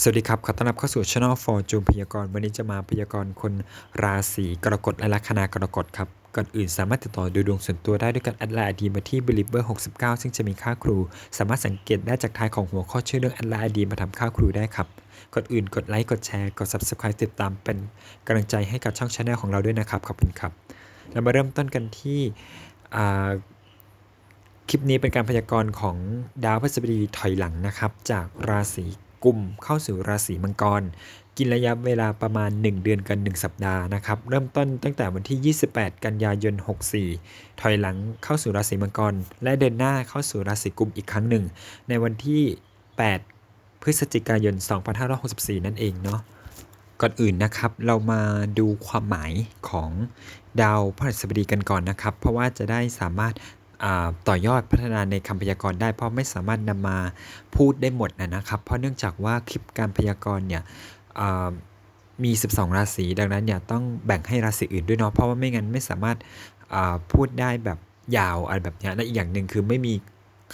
สวัสดีครับ ขอต้อนรับเข้าสู่ช่องฟอร์จูนพยากรณ์วันนี้จะมาพยากรณ์คนราศีกรกฎและลัคนากรกฎครับ ก่อนอื่นสามารถติดต่อดูดวงส่วนตัวได้ด้วยการแอดไลน์ดีมาที่ believer 69 ซึ่งจะมีค่าครู สามารถสังเกตได้จากท้ายของหัวข้อชื่อเรื่องแอดไลน์ดีมาทำค่าครูได้ครับ ก่อนอื่นกดไลค์กดแชร์กด subscribe ติดตามเป็นกำลังใจให้กับช่องชาแนลของเราด้วยนะครับขอบคุณครับเรามาเริ่มต้นกันที่คลิปนี้เป็นการพยากรณ์ของดาวพฤหัสบดีถอยหลังนะครับ จากราศี กุมเข้าสู่ราศีมังกร กินระยะเวลาประมาณ 1 เดือนกัน 1 สัปดาห์นะครับ เริ่มต้นตั้งแต่วันที่ 28 กันยายน 64 ถอยหลังเข้าสู่ราศีมังกร และเดินหน้าเข้าสู่ราศีกุมอีกครั้งหนึ่ง ในวันที่ 8 พฤศจิกายน 2564 นั่นเองเนาะก่อนอื่นนะครับเรามาดูความหมายของดาวพฤหัสบดีกันก่อนนะครับ เพราะว่าจะได้สามารถ ต่อยอดพัฒนาในคำพยากรณ์ได้ เพราะไม่สามารถนำมาพูดได้หมดนะนะครับ เพราะเนื่องจากว่าคลิปการพยากรณ์เนี่ยมี 12 ราศีดังนั้นเนี่ยต้องแบ่งให้ราศีอื่นด้วยเนาะเพราะว่าไม่งั้นไม่สามารถพูดได้แบบยาวอะไรแบบเนี้ยและอีกอย่างหนึ่งคือไม่มี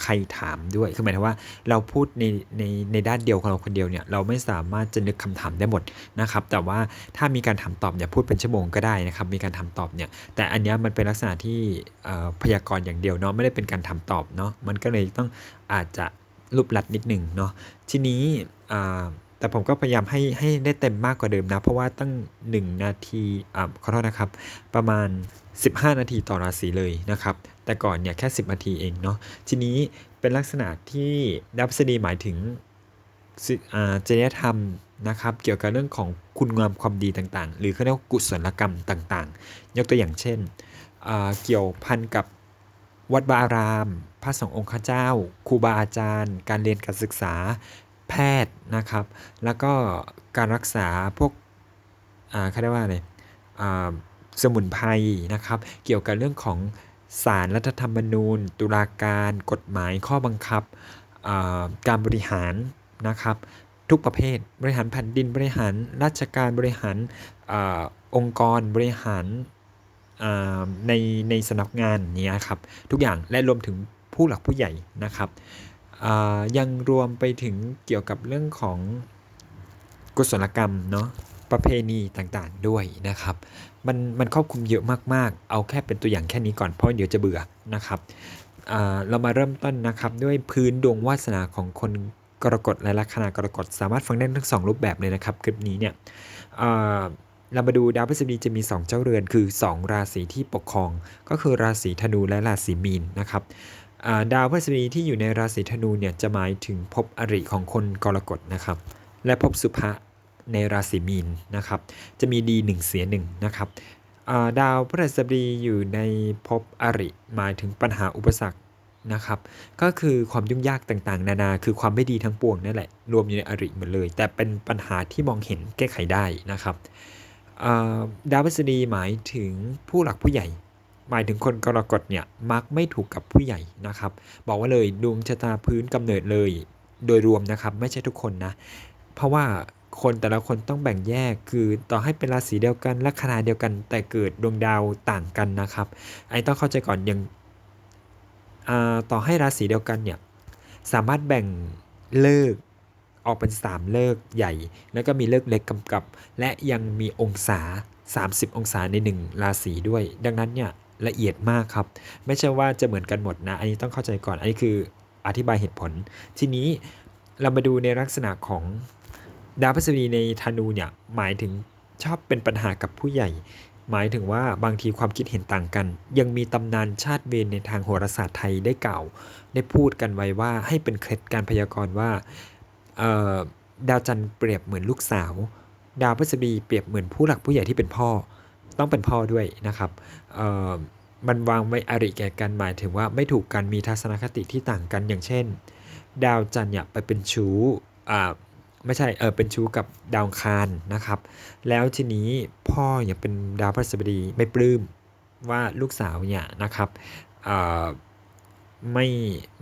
ใครถามด้วย คือหมายถึงว่าเราพูดในในในด้านเดียวของเราคนเดียวเนี่ยเราไม่สามารถจะนึกคำถามได้หมดนะครับ แต่ว่าถ้ามีการถามตอบเนี่ยพูดเป็นชั่วโมงก็ได้นะครับ มีการถามตอบเนี่ย แต่อันนี้มันเป็นลักษณะที่พยากรณ์อย่างเดียวเนาะไม่ได้เป็นการถามตอบเนาะมันก็เลยต้องอาจจะรูปลัดนิดหนึ่งเนาะทีนี้ แต่ผมก็พยายามให้ให้ได้เต็มมากกว่าเดิมนะ เพราะว่าตั้ง 1 นาทีอ่าขอโทษนะครับ ประมาณ 15 นาทีต่อราศีเลยนะครับ แต่ก่อนเนี่ยแค่ 10 นาทีเองเนาะทีนี้เป็นลักษณะที่ดาวพฤหัสดีหมายถึงอ่าจริยธรรมนะครับเกี่ยวกับเรื่องของคุณงามความดีต่างๆ หรือเขาเรียกว่ากุศลกรรมต่างๆ ยกตัวอย่างเช่นอ่าเกี่ยวพันกับวัดวาอาราม พระสงฆ์องค์ข้าเจ้า ครูบาอาจารย์ การเรียนการศึกษา แพทย์นะครับ แล้วก็การรักษาพวกอ่าเขาเรียกว่าอะไรอ่าสมุนไพรนะครับ เกี่ยวกับเรื่องของศาลรัฐธรรมนูญ ตุลาการ กฎหมายข้อบังคับ การบริหารนะครับ ทุกประเภทบริหารแผ่นดินบริหาร ราชการบริหารอองค์กรบริหารอ่าในในสำนักงานเนี้ยครับ ทุกอย่างและรวมถึงผู้หลักผู้ใหญ่นะครับ ยังรวมไปถึงเกี่ยวกับเรื่องของกุศลกรรมเนาะประเพณีต่างๆด้วยนะครับ มันมันครอบคลุมเยอะมากๆ เอาแค่เป็นตัวอย่างแค่นี้ก่อนเพราะเดี๋ยวจะเบื่อนะครับเรามาเริ่มต้นนะครับด้วยพื้นดวงวาสนาของคนกรกฎและลัคนากรกฎสามารถฟังได้ทั้งสองรูปแบบเลยนะครับ คลิปนี้เนี่ยเรามาดูดาวพฤหัสบดีจะมี 2 เจ้าเรือนคือ 2 ราศีที่ปกครอง ก็คือราศีธนูและราศีมีนนะครับ ดาวพฤหัสบดีที่อยู่ในราศีธนูเนี่ยจะหมายถึงภพอริของคนกรกฎนะครับ และภพสุภะในราศีมีนนะครับ จะมีดีหนึ่งเสียหนึ่งนะครับดาวพฤหัสบดีอยู่ในภพอริหมายถึงปัญหาอุปสรรคนะครับ ก็คือความยุ่งยากต่างๆ นานา คือความไม่ดีทั้งปวงนั่นแหละ รวมอยู่ในอริหมดเลย แต่เป็นปัญหาที่มองเห็นแก้ไขได้นะครับดาวพฤหัสบดีหมายถึงผู้หลักผู้ใหญ่ หมายถึงคนกรกฎเนี่ยมักไม่ถูกกับผู้ใหญ่นะครับ บอกว่าเลยดวงชะตาพื้นกำเนิดเลย โดยรวมนะครับไม่ใช่ทุกคนนะ เพราะว่าคนแต่ละคนต้องแบ่งแยกคือต่อให้เป็นราศีเดียวกันลัคนาเดียวกัน แต่เกิดดวงดาวต่างกันนะครับไอ้ต้องเข้าใจก่อนอย่างต่อให้ราศีเดียวกันเนี่ยสามารถแบ่งเลิกออกเป็น 3 เลิกใหญ่ แล้วก็มีเลิกเล็กกำกับ และยังมีองศา 30 องศาใน 1 ราศีด้วย ดังนั้นเนี่ย ละเอียดมากครับ ไม่ใช่ว่าจะเหมือนกันหมดนะ อันนี้ต้องเข้าใจก่อน อันนี้คืออธิบายเหตุผล ทีนี้เรามาดูในลักษณะของดาวพฤหัสบดีในธนูเนี่ยหมายถึงชอบเป็นปัญหากับผู้ใหญ่ หมายถึงว่าบางทีความคิดเห็นต่างกัน ยังมีตำนานชาติเวรในทางโหราศาสตร์ไทยได้กล่าว ได้พูดกันไว้ว่าให้เป็นเคล็ดการพยากรณ์ว่าดาวจันทร์เปรียบเหมือนลูกสาว ดาวพฤหัสบดีเปรียบเหมือนผู้หลักผู้ใหญ่ที่เป็นพ่อ ต้องเป็นพ่อด้วยนะครับมันวางไว้อริแก่กันหมายถึงว่าไม่ถูกกันมีทัศนคติที่ต่างกันอย่างเช่น ดาวจันทร์เนี่ยไปเป็นชู้อ่าไม่ใช่เออเป็นชู้กับดาวคารนะครับ แล้วทีนี้พ่อเนี่ยเป็นดาวพฤหัสบดีไม่ปลื้มว่าลูกสาวเนี่ยนะครับไม่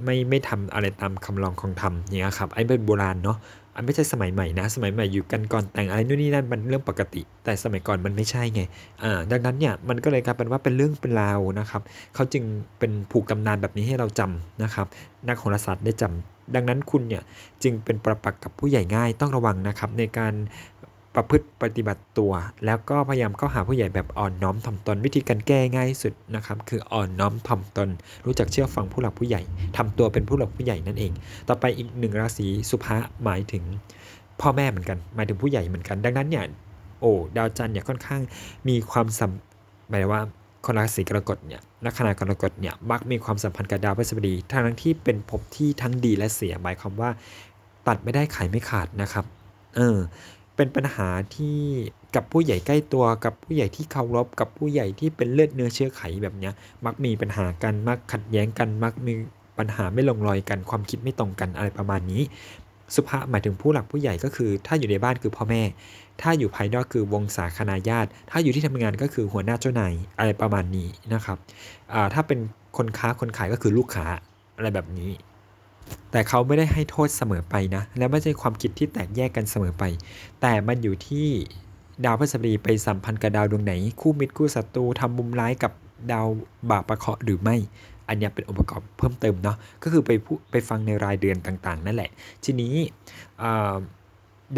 ไม่ไม่ทำอะไรตามคำลองของธรรมเนี่ยครับไอ้เป็นโบราณเนาะ อันไม่ใช่สมัยใหม่นะ สมัยใหม่อยู่กันก่อนแต่งอะไรนู่นนี่นั่นมันเรื่องปกติ แต่สมัยก่อนมันไม่ใช่ไงอ่าดังนั้นเนี่ยมันก็เลยกลายเป็นว่าเป็นเรื่องเป็นราวนะครับเขาจึงเป็นผูกตำนานแบบนี้ให้เราจำนะครับ นักโหราศาสตร์ได้จำดังนั้นคุณเนี่ยจึงเป็นประปักษ์กับผู้ใหญ่ง่ายต้องระวังนะครับในการ ประพฤติปฏิบัติตัว แล้วก็พยายามเข้าหาผู้ใหญ่แบบอ่อนน้อมถ่อมตน วิธีการแก้ง่ายสุดนะครับ คืออ่อนน้อมถ่อมตน รู้จักเชื่อฟังผู้หลักผู้ใหญ่ทำตัวเป็นผู้หลักผู้ใหญ่นั่นเอง ต่อไปอีกหนึ่งราศีสุภะหมายถึงพ่อแม่เหมือนกัน หมายถึงผู้ใหญ่เหมือนกัน ดังนั้นเนี่ยโอ้ดาวจันทร์เนี่ยค่อนข้างมีความสัมหมายว่าคนราศีกรกฎเนี่ยลัคนากรกฎเนี่ยมักมีความสัมพันธ์กับดาวพฤหัสบดีทั้งที่เป็นภพที่ทั้งดีและเสียหมายความว่า ตัดไม่ได้ขายไม่ขาดนะครับ เออ เป็นปัญหาที่กับผู้ใหญ่ใกล้ตัวกับผู้ใหญ่ที่เคารพกับผู้ใหญ่ที่เป็นเลือดเนื้อเชื้อไขแบบเนี้ย มักมีปัญหากันมักขัดแย้งกัน มักมีปัญหาไม่ลงรอยกัน ความคิดไม่ตรงกันอะไรประมาณนี้ สุภาหมายถึงผู้หลักผู้ใหญ่ก็คือ ถ้าอยู่ในบ้านคือพ่อแม่ ถ้าอยู่ภายนอกคือวงศาคณาญาติ ถ้าอยู่ที่ทำงานก็คือหัวหน้าเจ้านายอะไรประมาณนี้นะครับถ้าเป็นคนค้าคนขายก็คือลูกค้าอะไรแบบนี้ แต่เขาไม่ได้ให้โทษเสมอไปนะ และไม่ใช่ความคิดที่แตกแยกกันเสมอไป แต่มันอยู่ที่ดาวพฤหัสบดีไปสัมพันธ์กับดาวดวงไหน คู่มิตรคู่ศัตรูทำมุมร้ายกับดาวบาปประเคาะหรือไม่ อันนี้เป็นองค์ประกอบเพิ่มเติมเนาะก็คือไปไปฟังในรายเดือนต่างๆ นั่นแหละ ทีนี้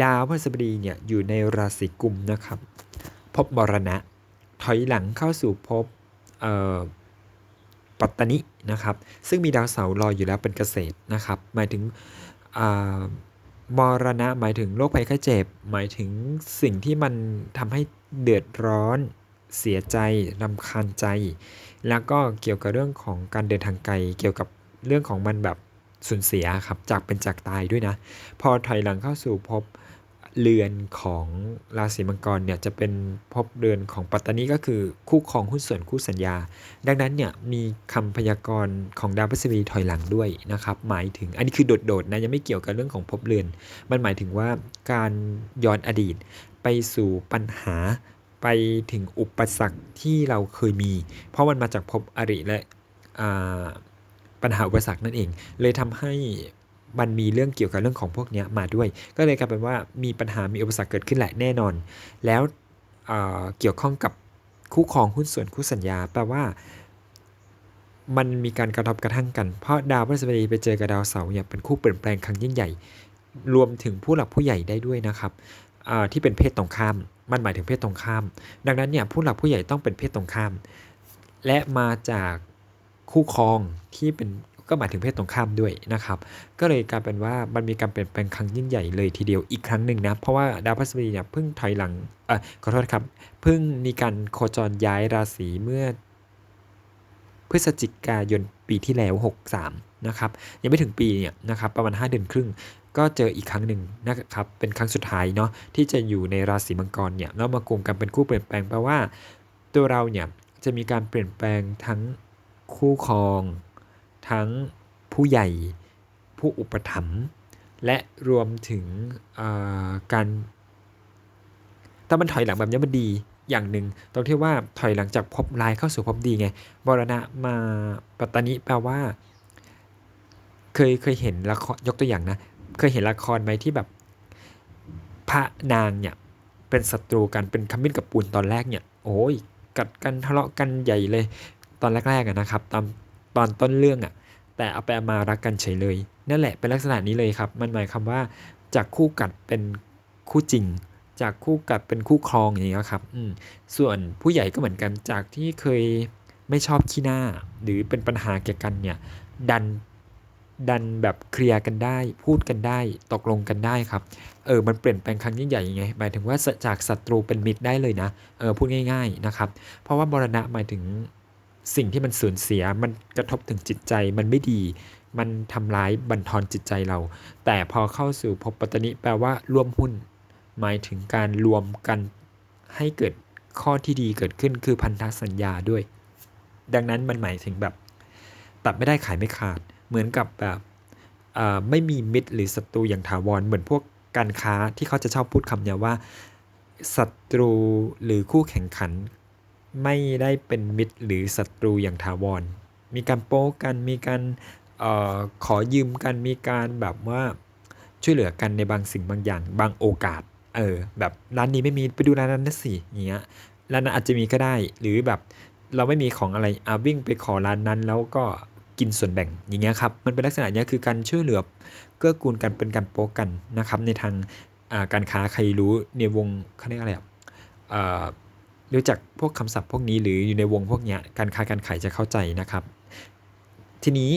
ดาวพฤหัสบดีเนี่ยอยู่ในราศีกุมนะครับ พบมรณะ ถอยหลังเข้าสู่พบ ปัตตานินะครับ ซึ่งมีดาวเสาร์รอยอยู่แล้วเป็นเกษตรนะครับ หมายถึงมรณะหมายถึงโรคภัยไข้เจ็บ หมายถึงสิ่งที่มันทำให้เดือดร้อนเสียใจรำคาญใจ แล้วก็เกี่ยวกับเรื่องของการเดินทางไกล เกี่ยวกับเรื่องของมันแบบสูญเสียครับจากเป็นจากตายด้วยนะ พอถอยหลังเข้าสู่พบ เรือนของราศีมังกรเนี่ยจะเป็นพบเรือนของปัตตานีก็คือคู่ครองหุ้นส่วนคู่สัญญา ดังนั้นเนี่ยมีคำพยากรณ์ของดาวพฤหัสบดีถอยหลังด้วยนะครับหมายถึงอันนี้คือโดดๆนะยังไม่เกี่ยวกับเรื่องของพบเรือน มันหมายถึงว่าการย้อนอดีตไปสู่ปัญหาไปถึงอุปสรรคที่เราเคยมี เพราะมันมาจากพบอริและปัญหาอุปสรรคนั่นเอง เลยทำให้ มันมีเรื่องเกี่ยวกับเรื่องของพวกนี้มาด้วย ก็เลยกลายเป็นว่ามีปัญหามีอุปสรรคเกิดขึ้นแหละแน่นอน แล้วเเกี่ยวข้องกับคู่ครองหุ้นส่วนคู่สัญญา แปลว่า มันมีการกระทบกระทั่งกัน เพราะดาวพฤหัสบดีไปเจอกับดาวเสาร์เนี่ยเป็นคู่เปลี่ยนแปลงครั้งยิ่งใหญ่ รวมถึงผู้หลักผู้ใหญ่ได้ด้วยนะครับที่เป็นเพศตรงข้าม มันหมายถึงเพศตรงข้าม ดังนั้นเนี่ยผู้หลักผู้ใหญ่ต้องเป็นเพศตรงข้าม และมาจากคู่ครองที่เป็น ก็หมายถึงเพศตรงข้ามด้วยนะครับ ก็เลยกลายเป็นว่ามันมีการเปลี่ยนแปลงครั้งยิ่งใหญ่เลยทีเดียวอีกครั้งหนึ่งนะ เพราะว่าดาวพฤหัสบดีเนี่ยเพิ่งถอยหลังเออขอโทษครับ เพิ่งมีการโคจรย้ายราศีเมื่อ พฤศจิกายนปีที่แล้ว 63 นะครับ ยังไม่ถึงปีเนี่ยนะครับประมาณ 5 เดือนครึ่งก็เจออีกครั้งหนึ่งนะครับ เป็นครั้งสุดท้ายเนาะที่จะอยู่ในราศีมังกรเนี่ยแล้วมากลุ่มกันเป็นคู่เปลี่ยนแปลงแปลว่า ตัวเราเนี่ยจะมีการเปลี่ยนแปลงทั้งคู่ครอง ทั้งผู้ใหญ่ผู้อุปถัมภ์และรวมถึงการถ้ามันถอยหลังแบบนี้มันดีอย่างหนึ่งตรงที่ว่าถอยหลังจากพบลายเข้าสู่พบดีไงบรณะมาปัตตานิแปลว่า เคยเคยเห็นละครยกตัวอย่างนะ เคยเห็นละครไหมที่แบบ พระนางเนี่ยเป็นศัตรูกันเป็นขมิ้นกับปูนตอนแรกเนี่ย โอ้ยกัดกันทะเลาะกันใหญ่เลย ตอนแรกๆนะครับตอน ตอนต้นเรื่องอะ่ะแต่เอาไปมารักกันเฉยเลย นั่นแหละเป็นลักษณะนี้เลยครับ มันหมายความว่าจากคู่กัดเป็นคู่จริง จากคู่กัดเป็นคู่ครองอย่างนี้ครับอืส่วนผู้ใหญ่ก็เหมือนกันจากที่เคยไม่ชอบขี้หน้า หรือเป็นปัญหาเกี่ยวกันเนี่ยดันดันแบบเคลียร์กันได้ พูดกันได้ ตกลงกันได้ครับ เออ มันเปลี่ยนแปลงครั้งยิ่งใหญ่ยังไง หมายถึงว่าจากศัตรูเป็นมิตรได้เลยนะ เออ พูดง่าย ๆนะครับ เพราะว่าบรณะหมายถึง สิ่งที่มันสูญเสียมันกระทบถึงจิตใจมันไม่ดี มันทำร้ายบั่นทอนจิตใจเรา แต่พอเข้าสู่ภพปัตตนิแปลว่าร่วมหุ้น หมายถึงการรวมกันให้เกิดข้อที่ดีเกิดขึ้นคือพันธสัญญาด้วย ดังนั้นมันหมายถึงแบบ ตัดไม่ได้ขายไม่ขาด เหมือนกับแบบไม่มีมิตรหรือศัตรูอย่างถาวรเหมือนพวกการค้าที่เขาจะชอบพูดคำนี้ว่าศัตรูหรือคู่แข่งขัน ไม่ได้เป็นมิตรหรือศัตรูอย่างถาวร มีการโป๊กัน มีการออขอยืมกัน มีการแบบว่าช่วยเหลือกันในบางสิ่งบางอย่าง บางโอกาส เออ แบบร้านนี้ไม่มีไปดูร้านนั้นนะสิอย่างเงี้ย ร้านนั้นอาจจะมีก็ได้ หรือแบบเราไม่มีของอะไรอาวิ่งไปขอร้านนั้น แล้วก็กินส่วนแบ่ง อย่างเงี้ยครับ มันเป็นลักษณะเนี้ยคือการช่วยเหลือเกื้อกูลกันเป็นการโป๊กกันนะครับ ในทางการค้าใครรู้ในวงเขาเรียกอะไรอะ รู้จักพวกคำศัพท์พวกนี้หรืออยู่ในวงพวกเนี้ยการค้าการขายจะเข้าใจนะครับ ทีนี้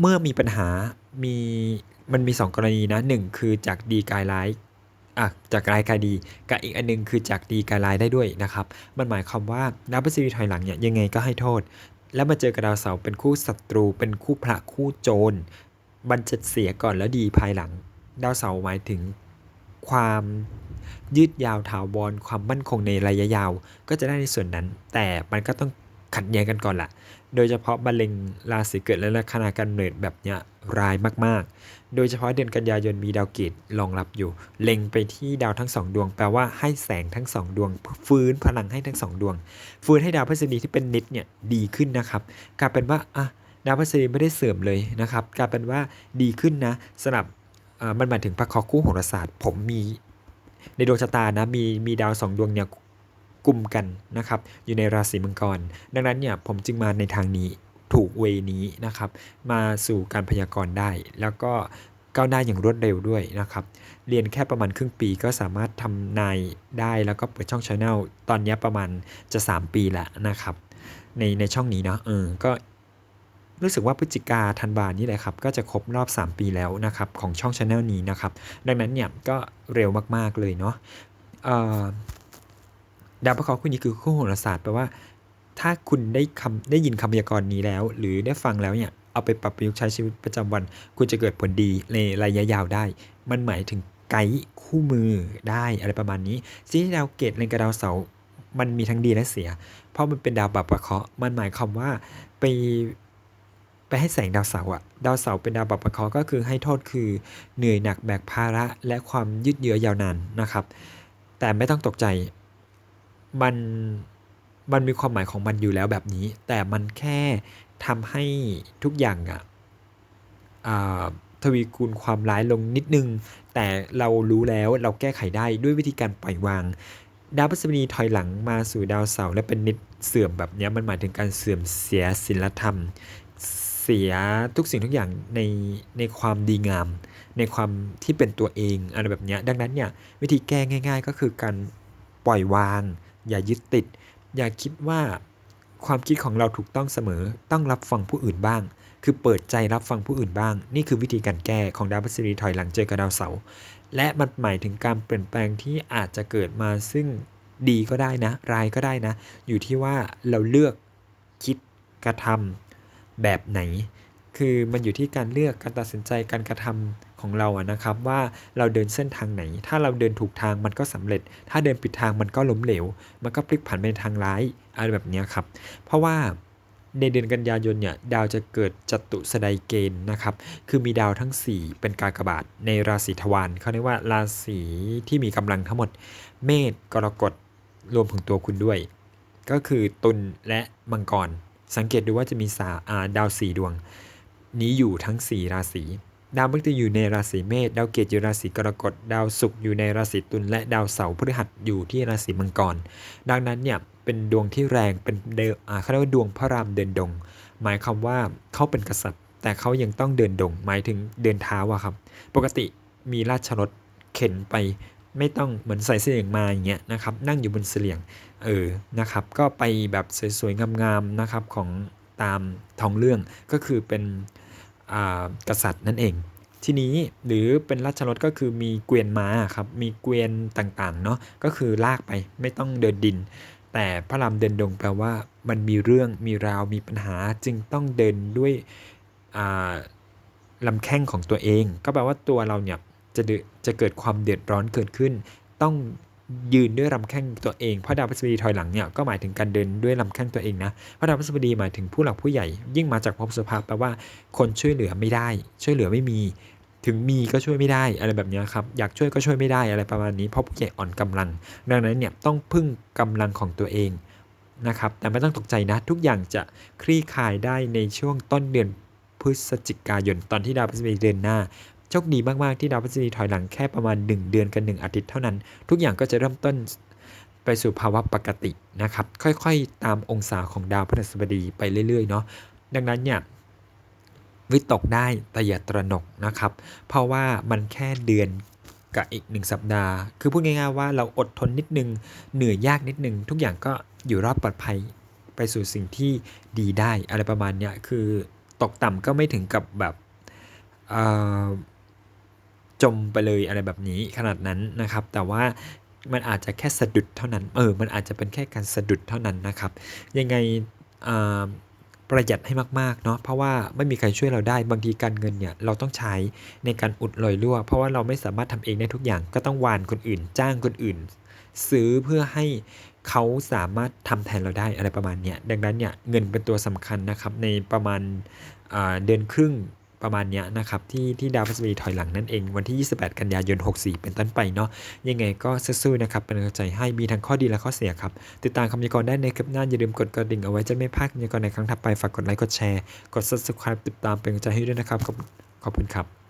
เมื่อมีปัญหามีมันมี 2 กรณีนะหนึ่งคือจากดีกลายร้ายอะจากรายกลายดีกับอีกอันหนึงคือจากดีกลายร้ายได้ด้วยนะครับ มันหมายความว่าดาวพฤษฎีถอยหลังเนี่ยยังไงก็ให้โทษ แล้วมาเจอกับดาวเสาร์เป็นคู่ศัตรู เป็นคู่พระคู่โจรมันจะเสียก่อนแล้วดีภายหลัง ดาวเสาร์หมายถึงความ ยืดยาวถาวรความมั่นคงในระยะยาว ก็จะได้ในส่วนนั้น แต่มันก็ต้องขัดแย้งกันก่อนละโดยเฉพาะมะเร็งราศีเกิดและลัคนาการเนิดแบบเนี้ยรายมากๆ โดยเฉพาะเดือนกันยายนมีดาวเกตรองรับอยู่ เล็งไปที่ดาวทั้งสองดวง แปลว่าให้แสงทั้งสองดวง ฟื้นพลังให้ทั้งสองดวง ฟื้นให้ดาวพฤษฎีที่เป็นนิดเนี่ยดีขึ้นนะครับ กลายเป็นว่าอะดาวพฤษฎีไม่ได้เสื่อมเลยนะครับ กลายเป็นว่าดีขึ้นนะสำหรับมันหมายถึงพระคราะห์คู่โหราศาสตร์ ผมมี ในดวงชะตานะมีมีดาวสองดวงเนี่ยกลุ่มกันนะครับอยู่ในราศีมังกร ดังนั้นเนี่ยผมจึงมาในทางนี้ถูกเวนี้นะครับมาสู่การพยากรณ์ได้ แล้วก็ก้าวหน้าอย่างรวดเร็วด้วยนะครับ เรียนแค่ประมาณครึ่งปีก็สามารถทำนายได้แล้วก็เปิดช่องช anel ตอนนี้ประมาณจะ 3 ปีแล้วนะครับ ในในช่องนี้เนาะเออก็ รู้สึกว่าพฤศจิกาธันวานี่แหละครับ ก็จะครบรอบ 3 ปีแล้วนะครับของช่องช anel นี้นะครับ ดังนั้นเนี่ยก็เร็วมากๆเลยเนาะดาวพระเคราะห์คู่นี้คือคู่โหราศาสตร์แปลว่า ถ้าคุณได้คำได้ยินคำพยากรณ์นี้แล้ว หรือได้ฟังแล้วเนี่ยเอาไปปรับประยุกต์ใช้ชีวิตประจำวัน คุณจะเกิดผลดีในระยะยาวได้ มันหมายถึงไกด์คู่มือได้อะไรประมาณนี้สิ่งที่ดาวเกตเล็งกับดาวเสา มันมีทั้งดีและเสีย เพราะมันเป็นดาวบัพประเคาะมันหมายความว่าไป ไปให้แสงดาวเสาร์อะดาวเสาร์เป็นดาวบัพประเคราะห์ก็คือให้โทษคือเหนื่อยหนักแบกภาระและความยืดเยื้อยาวนานนะครับ แต่ไม่ต้องตกใจ มัน มันมีความหมายของมันอยู่แล้วแบบนี้ แต่มันแค่ทำให้ทุกอย่างอะอ่าทวีคูณความร้ายลงนิดนึง แต่เรารู้แล้วเราแก้ไขได้ด้วยวิธีการปล่อยวาง ดาวพฤษภดีถอยหลังมาสู่ดาวเสาร์และเป็นนิดเสื่อมแบบนี้มันหมายถึงการเสื่อมเสียศีลธรรม สียทุกสิ่งทุกอย่างในในความดีงาม ในความที่เป็นตัวเองอะไรแบบเนี้ยดังนั้นเนี่ยวิธีแก้ง่าย ๆ ก็คือการปล่อยวาง อย่ายึดติด อย่าคิดว่าความคิดของเราถูกต้องเสมอต้องรับฟังผู้อื่นบ้าง คือเปิดใจรับฟังผู้อื่นบ้าง นี่คือวิธีการแก้ของดาวพฤษฎีถอยหลังเจอกับดาวเสาร์และมันหมายถึงการเปลี่ยนแปลงที่อาจจะเกิดมาซึ่งดีก็ได้นะร้ายก็ได้นะ อยู่ที่ว่าเราเลือกคิดกระทำ แบบไหน คือมันอยู่ที่การเลือกการตัดสินใจการกระทำของเราอะนะครับ ว่าเราเดินเส้นทางไหน ถ้าเราเดินถูกทางมันก็สำเร็จ ถ้าเดินผิดทางมันก็ล้มเหลว มันก็พลิกผันไปทางร้ายอะไรแบบนี้ครับ เพราะว่าในเดือนกันยายนเนี่ยดาวจะเกิดจตุสไดเกณฑ์นะครับ คือมีดาวทั้ง 4 เป็นกากบาทในราศีทวารเขาเรียกว่าราศีที่มีกำลังทั้งหมด เมษกรกฎรวมถึงตัวคุณด้วย ก็คือตุลและมังกร สังเกตดูว่าจะมีสาาดาวสี่ดวง นี้อยู่ทั้ง 4 ราศีดาวพฤหัสอยู่ในราศีเมษดาวเกตอยู่ราศีกรกฎดาวศุกร์อยู่ในราศีตุลและดาวเสาร์พฤหัสอยู่ที่ราศีมังกร ดังนั้นเนี่ยเป็นดวงที่แรงเป็นเดอ่าเขาเรียกว่าดวงพระรามเดินดง หมายความว่าเขาเป็นกษัตริย์ แต่เขายังต้องเดินดง หมายถึงเดินเท้าอะครับ ปกติมีราชรถเข็นไป ไม่ต้องเหมือนใส่เสลียงมาอย่างเงี้ยนะครับนั่งอยู่บนเสลียงเออนะครับก็ไปแบบสวยๆงามๆนะครับของตามท้องเรื่องก็คือเป็นอ่ากษัตริย์นั่นเอง ทีนี้หรือเป็นราชรถก็คือมีเกวียนม้าครับมีเกวียนต่างๆเนาะก็คือลากไปไม่ต้องเดินดิน แต่พระรามเดินดงแปลว่ามันมีเรื่องมีราวมีปัญหาจึงต้องเดินด้วยอ่าลำแข้งของตัวเอง ก็แปลว่าตัวเราเนี่ย จะเดือจะเกิดความเดือดร้อนเกิดขึ้น ต้องยืนด้วยลำแข้งตัวเองเพราะดาวพฤษภดีถอยหลังเนี่ยก็หมายถึงการเดินด้วยลำแข้งตัวเองนะเพราะดาวพฤษภดีหมายถึงผู้หลักผู้ใหญ่ ยิ่งมาจากภพสุภาแปลว่าคนช่วยเหลือไม่ได้ ช่วยเหลือไม่มี ถึงมีก็ช่วยไม่ได้อะไรแบบนี้ครับอยากช่วยก็ช่วยไม่ได้อะไรประมาณนี้เพราะผู้ใหญ่อ่อนกำลัง ดังนั้นเนี่ยต้องพึ่งกำลังของตัวเองนะครับแต่ไม่ต้องตกใจนะ ทุกอย่างจะคลี่คลายได้ในช่วงต้นเดือนพฤศจิกายนตอนที่ดาวพฤษภดีเดินหน้า โชคดีมาก ๆ ที่ดาวพฤษฎีถอยหลังแค่ประมาณ 1 เดือนกับ1อาทิตย์เท่านั้น ทุกอย่างก็จะเริ่มต้นไปสู่ภาวะปกตินะครับ ค่อยๆ ตามองศาของดาวพฤหัสบดีไปเรื่อย ๆ เนาะดังนั้นเนี่ยวิตกได้แต่อย่าตระหนกนะครับ เพราะว่ามันแค่เดือนกับอีกหนึ่งสัปดาห์ คือพูดง่ายๆว่าเราอดทนนิดนึง เหนื่อยยากนิดนึง ทุกอย่างก็อยู่รอดปลอดภัยไปสู่สิ่งที่ดีได้อะไรประมาณเนี้ยคือตกต่ำก็ไม่ถึงกับแบบเอ่อ จมไปเลยอะไรแบบนี้ขนาดนั้นนะครับ แต่ว่ามันอาจจะแค่สะดุดเท่านั้น เออ มันอาจจะเป็นแค่การสะดุดเท่านั้นนะครับ ยังไงประหยัดให้มากๆเนาะ เพราะว่าไม่มีใครช่วยเราได้ บางทีการเงินเนี่ยเราต้องใช้ในการอุดรอยรั่ว เพราะว่าเราไม่สามารถทำเองได้ทุกอย่าง ก็ต้องวานคนอื่น จ้างคนอื่น ซื้อเพื่อให้เขาสามารถทำแทนเราได้อะไรประมาณเนี้ย ดังนั้นเนี่ยเงินเป็นตัวสำคัญนะครับในประมาณเดือนครึ่ง ประมาณเนี้ยนะครับที่ที่ดาวพฤหัสบดีถอยหลังนั่นเอง วันที่ 28 กันยายน 64 เป็นต้นไปเนาะยังไงก็สู้ๆนะครับเป็นกำลังใจให้มีทั้งข้อดีและข้อเสียครับ ติดตามคำพยากรณ์ได้ในคลิปหน้าอย่าลืมกดกระดิ่งเอาไว้จะไม่พลาดคำพยากรณ์ในครั้งถัดไปฝากกดไลค์กดแชร์กด subscribe ติดตามเป็นกำลังใจให้ด้วยนะครับขอบขอบคุณครับ